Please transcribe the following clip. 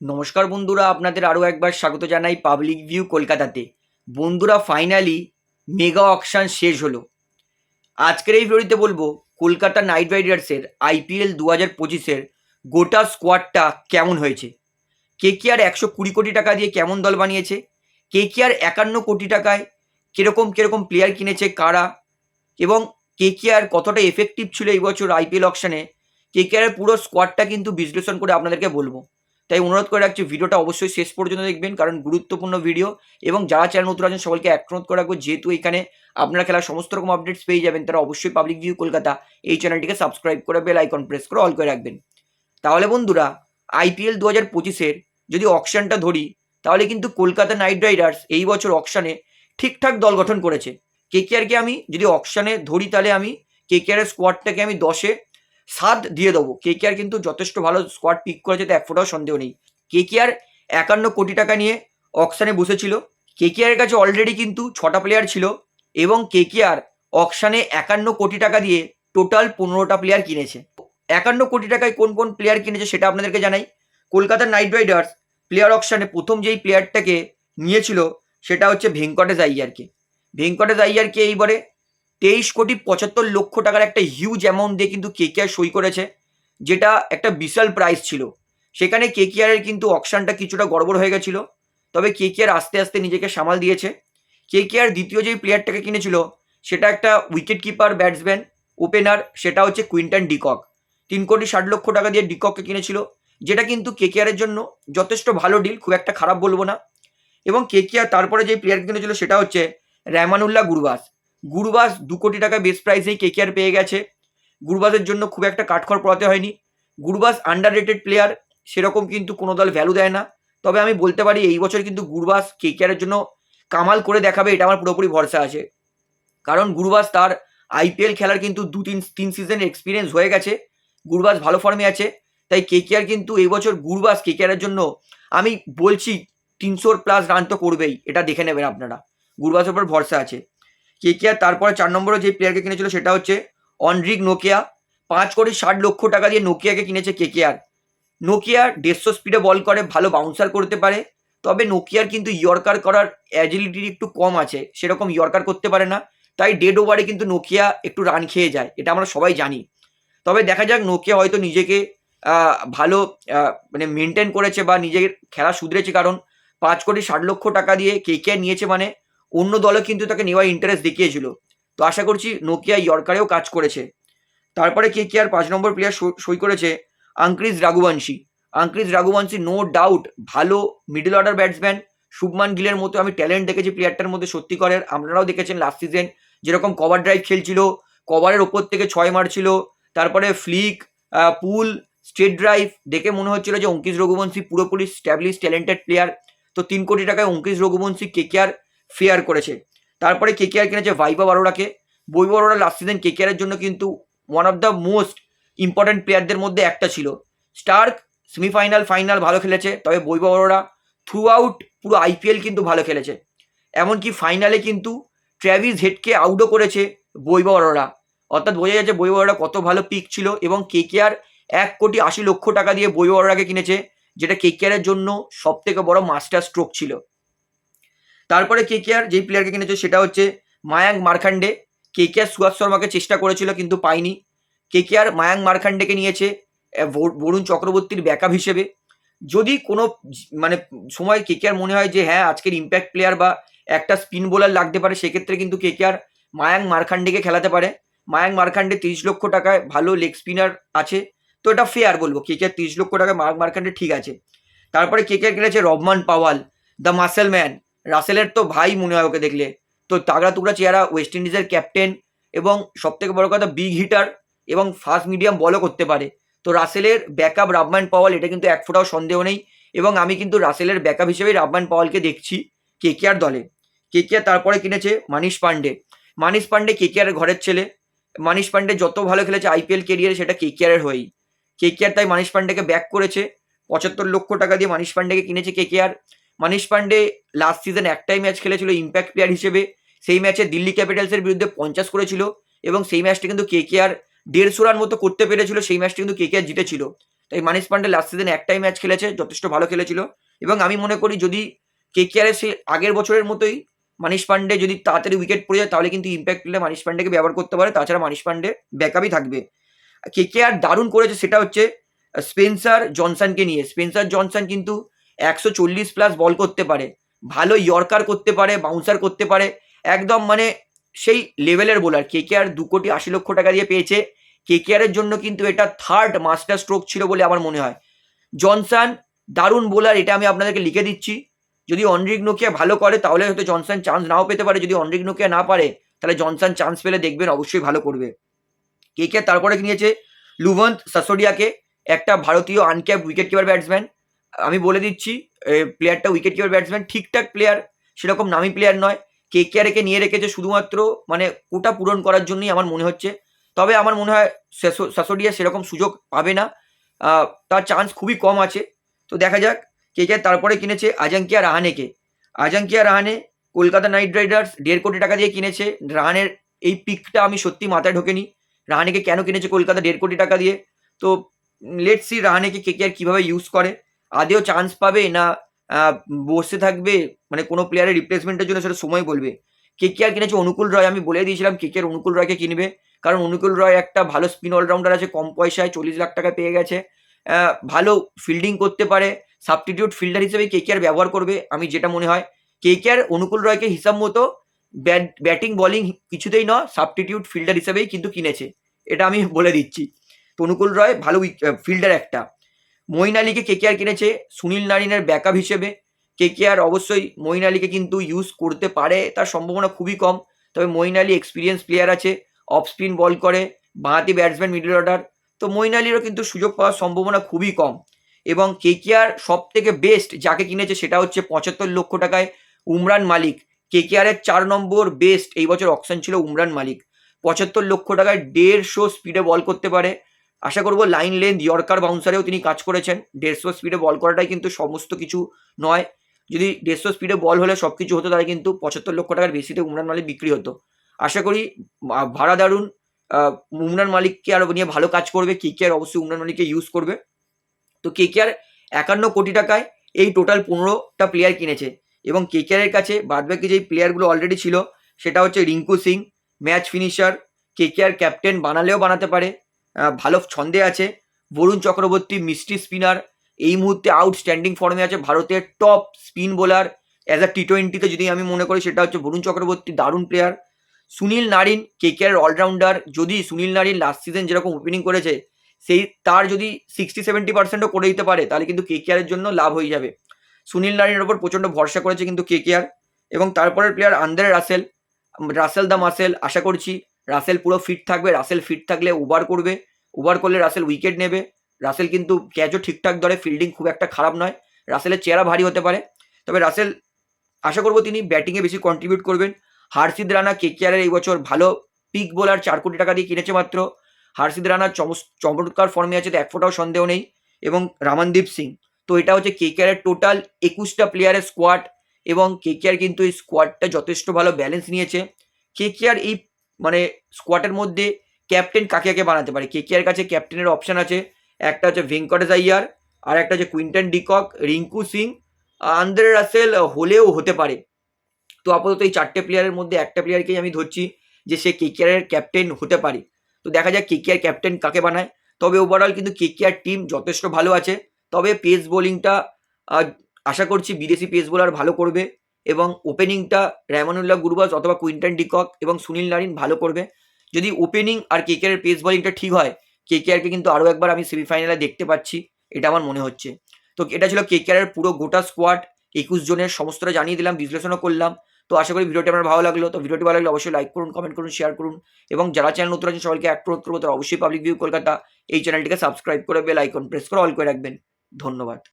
নমস্কার বন্ধুরা, আপনাদের আরও একবার স্বাগত জানাই পাবলিক ভিউ কলকাতাতে। বন্ধুরা ফাইনালি মেগা অকশান শেষ হলো। আজকের এই ভিডিওতে বলব, কলকাতা নাইট রাইডার্সের আইপিএল দু হাজার পঁচিশের গোটা স্কোয়াডটা কেমন হয়েছে? কে কে আর একশো কুড়ি কোটি টাকা দিয়ে কেমন দল বানিয়েছে? কে কে আর একান্ন কোটি টাকায় কীরকম কীরকম প্লেয়ার কিনেছে, কারা? এবং কে কে আর কতটা এফেক্টিভ ছিল এই বছর আইপিএল অকশনে কে কে আর পুরো স্কোয়াডটা কিন্তু বিশ্লেষণ করে আপনাদেরকে বলব। তাই অনুরোধ করে রাখছি, ভিডিওটা অবশ্যই শেষ পর্যন্ত দেখবেন, কারণ গুরুত্বপূর্ণ ভিডিও এবং যারা চ্যানেল নতুন আছেন সকলকে এক অনুরোধ করে রাখব। যেহেতু এখানে আপনারা খেলার সমস্ত রকম আপডেটস পেয়ে যাবেন, তারা অবশ্যই পাবলিক ভিউ কলকাতা এই চ্যানেলটিকে সাবস্ক্রাইব করে বেল আইকন প্রেস করে অল করে রাখবেন। তাহলে বন্ধুরা আইপিএল দু হাজার পঁচিশের যদি অকশনটা ধরি, তাহলে কিন্তু কলকাতা নাইট রাইডার্স এই বছর অকশনে ঠিকঠাক দল গঠন করেছে। কেকেআরকে আমি যদি অকশানে ধরি, তাহলে আমি কেকেআরের স্কোয়াডটাকে আমি দশে সাত দিয়ে দেবো। কেকেআর কিন্তু যথেষ্ট ভালো স্কোয়াড পিক করেছে, তো এক ফোটাও সন্দেহ নেই। কেকেআর একান্ন কোটি টাকা নিয়ে অকশানে বসেছিল। কেকেআরের কাছে অলরেডি কিন্তু ছটা প্লেয়ার ছিল এবং কেকেআর অকশানে একান্ন কোটি টাকা দিয়ে টোটাল পনেরোটা প্লেয়ার কিনেছে। একান্ন কোটি টাকায় কোন কোন প্লেয়ার কিনেছে সেটা আপনাদেরকে জানাই। কলকাতা নাইট রাইডার্স প্লেয়ার অকশানে প্রথম যেই প্লেয়ারটাকে নিয়েছিল সেটা হচ্ছে ভেঙ্কটেশ আইয়ারকে। ভেঙ্কটেশ আইয়ারকে এইবারে তেইশ কোটি পঁচাত্তর লক্ষ টাকার একটা হিউজ অ্যামাউন্ট দিয়ে কিন্তু কেকেআর সই করেছে, যেটা একটা বিশাল প্রাইস ছিল। সেখানে কেকেআরের কিন্তু অকশানটা কিছুটা গড়বড় হয়ে গেছিল, তবে কেকেআর আস্তে আস্তে নিজেকে সামাল দিয়েছে। কেকেআর দ্বিতীয় যেই প্লেয়ারটাকে কিনেছিল, সেটা একটা উইকেট কিপার ব্যাটসম্যান ওপেনার সেটা হচ্ছে কুইন্টন ডিকক তিন কোটি ষাট লক্ষ টাকা দিয়ে ডিকককে কিনেছিল, যেটা কিন্তু কেকেআরের জন্য যথেষ্ট ভালো ডিল খুব একটা খারাপ বলব না। এবং কেকেআর তারপরে যে প্লেয়ার কিনেছিল, সেটা হচ্ছে রেমানুল্লাহ গুরবাস গুরবাস দু কোটি টাকা বেস প্রাইসেই কেকেআর পেয়ে গেছে। গুরুবাসের জন্য খুব একটা কাঠখড় পড়াতে হয়নি। গুরুবাস আন্ডার রেটেড প্লেয়ার সেরকম কিন্তু কোনো দল ভ্যালু দেয় না। তবে আমি বলতে পারি, এই বছর কিন্তু গুরবাস কেকেআরের জন্য কামাল করে দেখাবে, এটা আমার পুরোপুরি ভরসা আছে। কারণ গুরবাস তার আইপিএল খেলার কিন্তু দু তিন তিন সিজনের এক্সপিরিয়েন্স হয়ে গেছে। গুরবাস ভালো ফর্মে আছে। তাই কেকেআর কিন্তু এই বছর গুরবাস কেকেআরের জন্য আমি বলছি, তিনশোর প্লাস রান তো করবেই, এটা দেখে নেবেন আপনারা। গুরবাসের উপর ভরসা আছে। কেকেআর তারপরে চার নম্বরে যে প্লেয়ারকে কিনেছিল সেটা হচ্ছে অনরিক নোকিয়া পাঁচ কোটি ষাট লক্ষ টাকা দিয়ে নোকিয়াকে কিনেছে কেকেআর নোকিয়া দেড়শো স্পিডে বল করে, ভালো বাউন্সার করতে পারে। তবে নোকিয়ার কিন্তু ইয়র্কার করার অ্যাজিলিটি একটু কম আছে, সেরকম ইয়র্কার করতে পারে না। তাই ডেড ওভারে কিন্তু নোকিয়া একটু রান খেয়ে যায়, এটা আমরা সবাই জানি। তবে দেখা যাক নোকিয়া হয়তো নিজেকে ভালো মানে মেনটেন করেছে বা নিজের খেলা শুধরেছে। কারণ পাঁচ কোটি ষাট লক্ষ টাকা দিয়ে কে নিয়েছে মানে অন্য দলও কিন্তু তাকে নেওয়ার ইন্টারেস্ট দেখিয়েছিল। তো আশা করছি নোকিয়া ইয়র্কারেও কাজ করেছে। তারপরে কে কে আর পাঁচ নম্বর প্লেয়ার সই করেছে আঙ্ক্রিজ রাঘুবংশী। আঙ্ক্রিজ রাঘুবংশী নো ডাউট ভালো মিডল অর্ডার ব্যাটসম্যান শুভমান গিলের মতো আমি ট্যালেন্ট দেখেছি প্লেয়ারটার মধ্যে সত্যি করে। আপনারাও দেখেছেন লাস্ট সিজন যেরকম কভার ড্রাইভ খেলছিল কভারের ওপর থেকে ছয় মারছিল, তারপরে ফ্লিক পুল স্টেট ড্রাইভ দেখে মনে হচ্ছিল যে অঙ্কিশ রঘুবংশী পুরোপুরি স্ট্যাবলিশ ট্যালেন্টেড প্লেয়ার তো তিন কোটি টাকায় অঙ্কিশ রঘুবংশী কেকেআর ফেয়ার করেছে। তারপরে কেকেআর কিনেছে ভাইবা বারোরাকে বই অরোরা লাস্ট সিজন কেকেআরের জন্য কিন্তু one of the most important প্লেয়ারদের মধ্যে একটা ছিল। স্টার্ক সেমিফাইনাল ফাইনাল ভালো খেলেছে, তবে বৈভব অরোরা থ্রু আউট পুরো আইপিএল কিন্তু ভালো খেলেছে। এমনকি ফাইনালে কিন্তু ট্র্যাভিস হেডকে আউটও করেছে বৈভব অরোরা অর্থাৎ বোঝা যাচ্ছে বৈভব অরোরা কত ভালো পিক ছিল এবং কেকেআর এক কোটি আশি লক্ষ টাকা দিয়ে বৈভব অরোরাকে কিনেছে, যেটা কেকেআরের জন্য সব থেকে বড় মাস্টার স্ট্রোক ছিল। তারপরে কেকেআর যেই প্লেয়ারকে কিনেছে সেটা হচ্ছে মায়াঙ্ক মারখান্ডে। কেকেআর সুভাষ শর্মাকে চেষ্টা করেছিল কিন্তু পায়নি। কেকেআর মায়াঙ্ক মারখান্ডেকে নিয়েছে বরুণ চক্রবর্তীর ব্যাকআপ হিসেবে। যদি কোনো মানে সময় কেকেআর মনে হয় যে হ্যাঁ আজকের ইম্প্যাক্ট প্লেয়ার বা একটা স্পিন বোলার লাগতে পারে, সেক্ষেত্রে কিন্তু কেকেআর মায়াঙ্ক মারখান্ডেকে খেলাতে পারে। মায়াঙ্ক মারখান্ডে তিরিশ লক্ষ টাকায় ভালো লেগ স্পিনার আছে। তো এটা ফেয়ার বলব কেকেআর তিরিশ লক্ষ টাকায় মায়াঙ্ক মারখান্ডে ঠিক আছে। তারপরে কেকেআর কিনেছে Rovman Powell the muscle man রাসেলের তো ভাই মনে হয় ওকে দেখলে। তো তাগড়া তুগড়া চেহারা ওয়েস্ট ইন্ডিজের ক্যাপ্টেন এবং সব থেকে বড় কথা বিগ হিটার এবং ফাস্ট মিডিয়াম বলও করতে পারে। তো রাসেলের ব্যাকআপ রাবমান পাওয়াল, এটা কিন্তু এক ফোঁটাও সন্দেহ নেই এবং আমি কিন্তু রাসেলের ব্যাকআপ হিসেবেই রাবমান পাওয়ালকে দেখছি কেকেআর দলে। কেকেআর তারপরে কিনেছে মানিশ পান্ডে। মানিশ পান্ডে কেকেআরের ঘরের ছেলে। মানিশ পান্ডে যত ভালো খেলেছে আইপিএল কেরিয়ারে সেটা কেকেআরের হয়েই। কেকেআর তাই মানিশ পান্ডেকে ব্যাক করেছে। পঁচাত্তর লক্ষ টাকা দিয়ে মানিশ পান্ডেকে কিনেছে KKR Manish Pandey last season একটাই ম্যাচ খেলেছিল ইম্প্যাক্ট প্লেয়ার হিসেবে। সেই ম্যাচে দিল্লি ক্যাপিটালসের বিরুদ্ধে পঞ্চাশ করেছিল এবং সেই ম্যাচটা কিন্তু কেকেআর দেড়শো রান মতো করতে পেরেছিল, সেই ম্যাচটা কিন্তু কে কেকেআর জিতেছিল। তো এই মানিস পান্ডে লাস্ট সিজনে একটাই ম্যাচ খেলেছে, যথেষ্ট ভালো খেলেছিল। এবং আমি মনে করি যদি কে কে সে আগের বছরের মতোই মানিস পান্ডে যদি তাড়াতাড়ি উইকেট পড়ে যায়, তাহলে কিন্তু ইম্প্যাক্ট প্লে মানিস পান্ডেকে ব্যবহার করতে পারে, তাছাড়া মানিস পান্ডে ব্যাকআপই থাকবে। কে কে আর দারুণ করেছে, সেটা হচ্ছে স্পেন্সার জনসনকে নিয়ে। স্পেন্সার জনসন কিন্তু একশো চল্লিশ প্লাস বল করতে পারে। ভালো ইয়র্কার করতে পারে বাউন্সার করতে পারে। একদম মানে সেই লেভেলের বোলার কে কে আর দু কোটি আশি লক্ষ টাকা দিয়ে পেয়েছে। কে কে এর জন্য কিন্তু এটা থার্ড মাস্টার স্ট্রোক ছিল বলে আমার মনে হয়। জনসন, দারুণ বোলার এটা আমি আপনাদেরকে লিখে দিচ্ছি। যদি অনরিক নোকিয়া ভালো করে, তাহলে হয়তো জনসন চান্স নাও পেতে পারে। যদি অনরিক নোকিয়া না পারে, তাহলে জনসন চান্স পেলে দেখবেন অবশ্যই ভালো করবে। কে কে তারপরে নিয়েছে? লুভন্ত সাসোডিয়াকে, একটা ভারতীয় আনক্যাপ উইকেট কিপার ব্যাটসম্যান আমি বলে দিচ্ছি প্লেয়ারটা উইকেট কিপার ব্যাটসম্যান ঠিকঠাক প্লেয়ার সেরকম নামি প্লেয়ার নয়। কে কে আরকে নিয়ে রেখেছে শুধুমাত্র মানে কোটা পূরণ করার জন্যই আমার মনে হচ্ছে। তবে আমার মনে হয় সেসো- সাসোডিয়া সেরকম সুযোগ পাবে না। তার চান্স খুবই কম আছে। তো দেখা যাক কে কে তারপরে কিনেছে আজাঙ্কিয়া রাহানেকে। আজাঙ্কিয়া রাহানে কলকাতা নাইট রাইডার্স দেড় কোটি টাকা দিয়ে কিনেছে। রাহানের এই পিকটা আমি সত্যি মাথায় ঢোকেনি। রাহানেকে কেন কিনেছে কলকাতা দেড় কোটি টাকা দিয়ে? তো লেট সি রাহানেকে কে কে আর কীভাবে ইউজ করে। আদেও চান্স পাবে না বসে থাকবে মানে কোনো প্লেয়ারের রিপ্লেসমেন্টের জন্য সেটা সময় বলবে। কে কে আর কিনেছে? অনুকূল রয়, আমি বলে দিয়েছিলাম কে কে অনুকূল রয়কে কিনবে। কারণ অনুকূল রয় একটা ভালো স্পিন অলরাউন্ডার আছে, কম পয়সায় চল্লিশ লাখ টাকা পেয়ে গেছে। ভালো ফিল্ডিং করতে পারে সাবস্টিটিউট ফিল্ডার হিসেবে কে কে আর ব্যবহার করবে, আমি যেটা মনে হয়। কে কে আর অনুকূল রয়কে হিসাব মতো ব্যাট ব্যাটিং বলিং কিছুতেই নয় সাবস্টিটিউট ফিল্ডার হিসেবেই কিন্তু কিনেছে। এটা আমি বলে দিচ্ছি। তো অনুকূল রয় ভালো ফিল্ডার একটা। মঈন আলীকে কে কে আর কিনেছে সুনীল নারিনের ব্যাকআপ হিসেবে। কে কে আর অবশ্যই মঈন আলীকে কিন্তু ইউজ করতে পারে, তার সম্ভাবনা খুবই কম। তবে মঈন আলী এক্সপিরিয়েন্স প্লেয়ার আছে অফ স্পিন বল করে, বাঁহাতি ব্যাটসম্যান মিডল অর্ডার তো মঈন আলীরও কিন্তু সুযোগ পাওয়ার সম্ভাবনা খুবই কম। এবং কে কে আর সব থেকে বেস্ট যাকে কিনেছে সেটা হচ্ছে পঁচাত্তর লক্ষ টাকায় উমরান মালিক। কে কে আরের চার নম্বর বেস্ট এই বছর অপশন ছিল উমরান মালিক। পঁচাত্তর লক্ষ টাকায় দেড়শো স্পিডে বল করতে পারে। আশা করব লাইন লেন্থ ইয়র্কার বাউন্সারেও তিনি কাজ করেছেন। দেড়শো স্পিডে বল করাটাই কিন্তু সমস্ত কিছু নয়। যদি দেড়শো স্পিডে বল হলে সব কিছু হতো, তাহলে কিন্তু পঁচাত্তর লক্ষ টাকার বেশিতে উমরান মালিক বিক্রি হতো। আশা করি ভাড়া দারুণ। উমরান মালিককে আরও নিয়ে ভালো কাজ করবে। কে কে আর অবশ্যই উমরান মালিককে ইউজ করবে। তো কে কে আর একান্ন কোটি টাকায় এই টোটাল পনেরোটা প্লেয়ার কিনেছে। এবং কে কে আরের কাছে বাদবাকি যেই প্লেয়ারগুলো অলরেডি ছিল, সেটা হচ্ছে Rinku Singh match finisher K K আর ক্যাপ্টেন বানালেও বানাতে পারে। ভালো ছন্দে আছে। বরুণ চক্রবর্তী মিষ্টি স্পিনার এই মুহূর্তে আউটস্ট্যান্ডিং ফর্মে আছে ভারতের top spin bowler as a T টোয়েন্টিতে যদি আমি মনে করি, সেটা হচ্ছে বরুণ চক্রবর্তী, দারুণ player Sunil Narine K K R allrounder যদি সুনীল নারিন লাস্ট সিজন যেরকম ওপেনিং করেছে, সেই তার যদি সিক্সটি সেভেন্টি পার্সেন্টও করে দিতে পারে, তাহলে কিন্তু কে কে আরের জন্য লাভ হয়ে যাবে। সুনীল নারিনের ওপর প্রচণ্ড ভরসা করেছে কিন্তু কে কে আর এবং তারপরের player Andre Russell Russell the muscle, আশা করছি রাসেল পুরো ফিট থাকবে রাসেল ফিট থাকলে ওভার করবে। ওভার করলে রাসেল উইকেট নেবে। রাসেল কিন্তু ক্যাচও ঠিকঠাক ধরে ফিল্ডিং খুব একটা খারাপ নয়। রাসেলের চেহারা ভারী হতে পারে। তবে রাসেল আশা করব তিনি ব্যাটিংয়ে বেশি কন্ট্রিবিউট করবেন। হার্ষিদ রানা কে কে এই বছর ভালো পিক বোলার চার কোটি টাকা দিয়ে কিনেছে মাত্র। হার্ষিদ রানা চমৎকার ফর্মে আছে, তো এক ফোটাও সন্দেহ নেই। এবং রামানদীপ সিং, তো এটা হচ্ছে কে কে টোটাল একুশটা প্লেয়ারের স্কোয়াড এবং কে কে কিন্তু এই স্কোয়াডটা যথেষ্ট ভালো ব্যালেন্স নিয়েছে। কে কে এই মানে স্কোয়াডের মধ্যে ক্যাপ্টেন কাকে কাকে বানাতে পারে? কে কে কাছে ক্যাপ্টেনের অপশান আছে। একটা হচ্ছে ভেঙ্কটেশ আইয়ার আর একটা হচ্ছে Quinton de Kock Rinku Singh Andre Russell হলেও হতে পারে। তো আপাতত এই চারটে প্লেয়ারের মধ্যে একটা প্লেয়ারকেই আমি ধরছি যে সে কেকেআরের ক্যাপ্টেন হতে পারে। তো দেখা যাক কেকেআর ক্যাপ্টেন কাকে বানায়। তবে ওভারঅল কিন্তু কেকেআর টিম যথেষ্ট ভালো আছে। তবে পেস বোলিংটা আশা করছি বিদেশি পেস বোলার ভালো করবে। এবং ওপেনিংটা রেমানুল্লাহ গুরবাজ অথবা কুইন্টন ডিকক এবং সুনীল নারিন ভালো করবে। যদি ওপেনিং আর কে কেকেআর পেস বলিংটা ঠিক হয় কেকেআরকে কিন্তু আরও একবার আমি সেমিফাইনালে দেখতে পাচ্ছি, এটা আমার মনে হচ্ছে। তো এটা ছিল কেকেআরের পুরো গোটা স্কোয়াড একুশ জনের সমস্তটা জানিয়ে দিলাম, বিশ্লেষণও করলাম। তো আশা করি ভিডিওটি আমার ভালো লাগল। তো ভিডিওটি ভালো লাগলে অবশ্যই লাইক করুন কমেন্ট করুন শেয়ার করুন এবং যারা চ্যানেল নতুন আছেন সবাইকে এক করব তারা অবশ্যই পাবলিক ভিউ কলকাতা এই চ্যানেলটিকে সাবস্ক্রাইব করে বেল আইকন প্রেস করে অল করে রাখবেন। ধন্যবাদ।